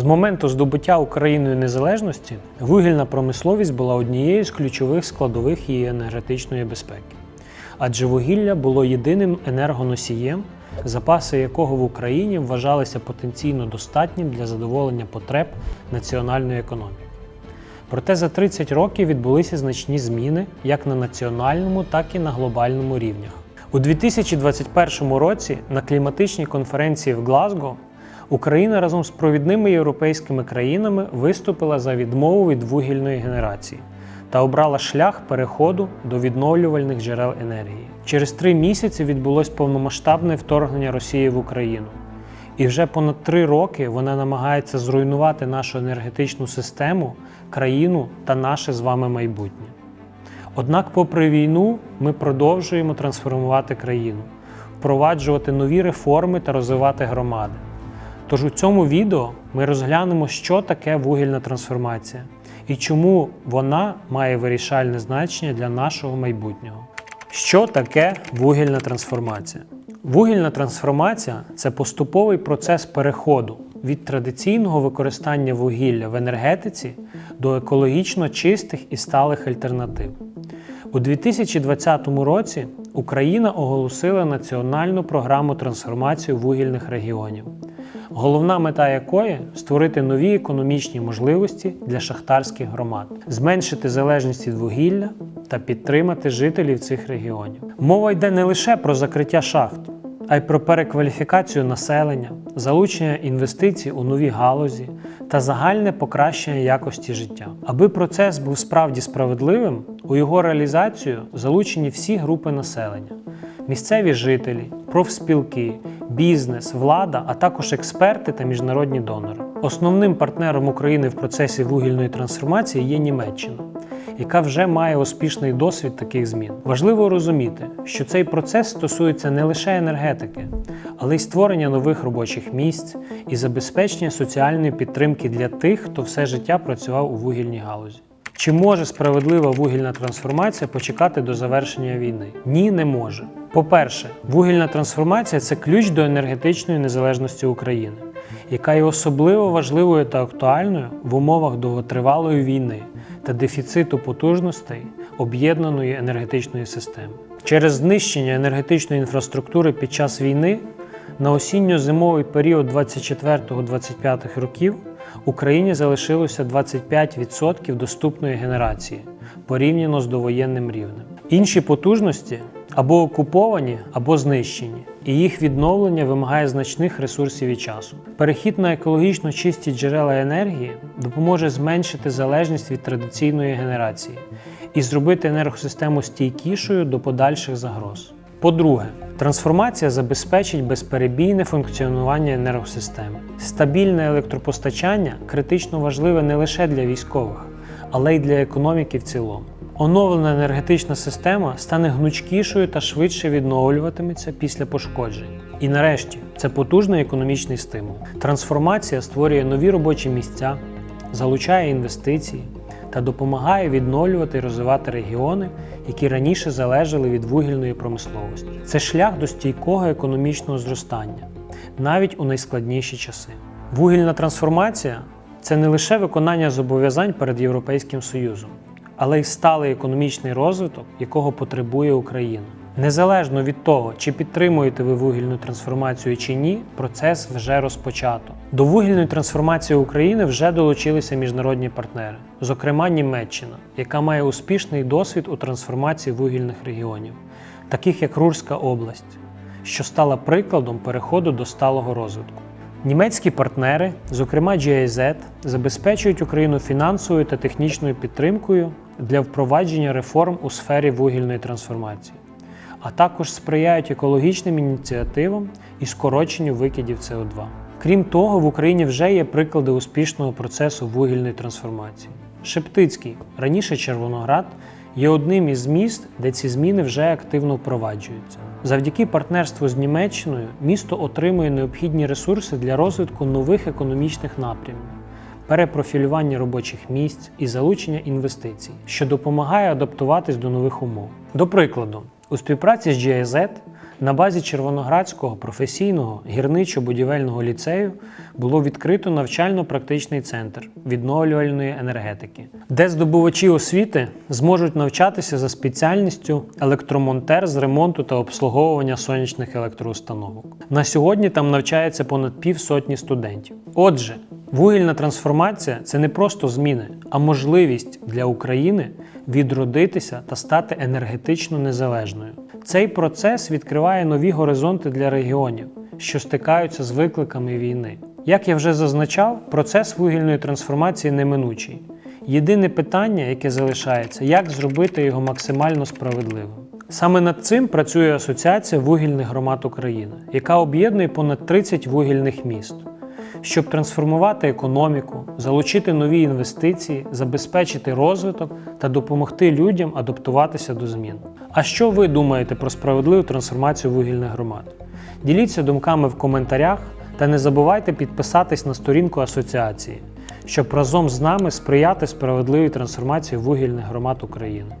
З моменту здобуття Україною незалежності вугільна промисловість була однією з ключових складових її енергетичної безпеки. Адже вугілля було єдиним енергоносієм, запаси якого в Україні вважалися потенційно достатнім для задоволення потреб національної економіки. Проте за 30 років відбулися значні зміни як на національному, так і на глобальному рівнях. У 2021 році на кліматичній конференції в Глазго Україна разом з провідними європейськими країнами виступила за відмову від вугільної генерації та обрала шлях переходу до відновлювальних джерел енергії. Через три місяці відбулось повномасштабне вторгнення Росії в Україну. І вже понад три роки вона намагається зруйнувати нашу енергетичну систему, країну та наше з вами майбутнє. Однак, попри війну, ми продовжуємо трансформувати країну, впроваджувати нові реформи та розвивати громади. Тож у цьому відео ми розглянемо, що таке вугільна трансформація і чому вона має вирішальне значення для нашого майбутнього. Що таке вугільна трансформація? Вугільна трансформація це поступовий процес переходу від традиційного використання вугілля в енергетиці до екологічно чистих і сталих альтернатив. У 2020 році Україна оголосила національну програму трансформації вугільних регіонів, головна мета якої створити нові економічні можливості для шахтарських громад, зменшити залежність від вугілля та підтримати жителів цих регіонів. Мова йде не лише про закриття шахт, а й про перекваліфікацію населення, залучення інвестицій у нові галузі та загальне покращення якості життя. Аби процес був справді справедливим, у його реалізацію залучені всі групи населення: місцеві жителі, профспілки, бізнес, влада, а також експерти та міжнародні донори. Основним партнером України в процесі вугільної трансформації є Німеччина яка вже має успішний досвід таких змін. Важливо розуміти, що цей процес стосується не лише енергетики, але й створення нових робочих місць і забезпечення соціальної підтримки для тих, хто все життя працював у вугільній галузі. Чи може справедлива вугільна трансформація почекати до завершення війни? Ні, не може. По-перше, вугільна трансформація це ключ до енергетичної незалежності України, яка є особливо важливою та актуальною в умовах довготривалої війни та дефіциту потужностей об'єднаної енергетичної системи. Через знищення енергетичної інфраструктури під час війни на осінньо-зимовий період 24-25 років Україні залишилося 25% доступної генерації порівняно з довоєнним рівнем. Інші потужності або окуповані, або знищені, і їх відновлення вимагає значних ресурсів і часу. Перехід на екологічно чисті джерела енергії допоможе зменшити залежність від традиційної генерації і зробити енергосистему стійкішою до подальших загроз. По-друге, трансформація забезпечить безперебійне функціонування енергосистеми. Стабільне електропостачання критично важливе не лише для військових, але й для економіки в цілому. Оновлена енергетична система стане гнучкішою та швидше відновлюватиметься після пошкоджень. І нарешті це потужний економічний стимул. Трансформація створює нові робочі місця, залучає інвестиції та допомагає відновлювати і розвивати регіони, які раніше залежали від вугільної промисловості. Це шлях до стійкого економічного зростання, навіть у найскладніші часи. Вугільна трансформація це не лише виконання зобов'язань перед Європейським Союзом, але й сталий економічний розвиток, якого потребує Україна. Незалежно від того, чи підтримуєте ви вугільну трансформацію чи ні, процес вже розпочато. До вугільної трансформації України вже долучилися міжнародні партнери, зокрема Німеччина, яка має успішний досвід у трансформації вугільних регіонів, таких як Рурська область, що стала прикладом переходу до сталого розвитку. Німецькі партнери, зокрема GIZ, забезпечують Україну фінансовою та технічною підтримкою для впровадження реформ у сфері вугільної трансформації, а також сприяють екологічним ініціативам і скороченню викидів СО2. Крім того, в Україні вже є приклади успішного процесу вугільної трансформації. Шептицький, раніше Червоноград, є одним із міст, де ці зміни вже активно впроваджуються. Завдяки партнерству з Німеччиною місто отримує необхідні ресурси для розвитку нових економічних напрямів, перепрофілювання робочих місць і залучення інвестицій, що допомагає адаптуватись до нових умов. До прикладу, у співпраці з GIZ На базі Червоноградського професійного гірничо-будівельного ліцею було відкрито навчально-практичний центр відновлювальної енергетики, де здобувачі освіти зможуть навчатися за спеціальністю електромонтер з ремонту та обслуговування сонячних електроустановок. На сьогодні там навчається понад півсотні студентів. Отже, вугільна трансформація це не просто зміни, а можливість для України відродитися та стати енергетично незалежною. Цей процес відкриває нові горизонти для регіонів, що стикаються з викликами війни. Як я вже зазначав, процес вугільної трансформації неминучий. Єдине питання, яке залишається, як зробити його максимально справедливим. Саме над цим працює Асоціація вугільних громад України, яка об'єднує понад 30 вугільних міст щоб трансформувати економіку, залучити нові інвестиції, забезпечити розвиток та допомогти людям адаптуватися до змін. А що ви думаєте про справедливу трансформацію вугільних громад? Діліться думками в коментарях та не забувайте підписатись на сторінку асоціації, щоб разом з нами сприяти справедливій трансформації вугільних громад України.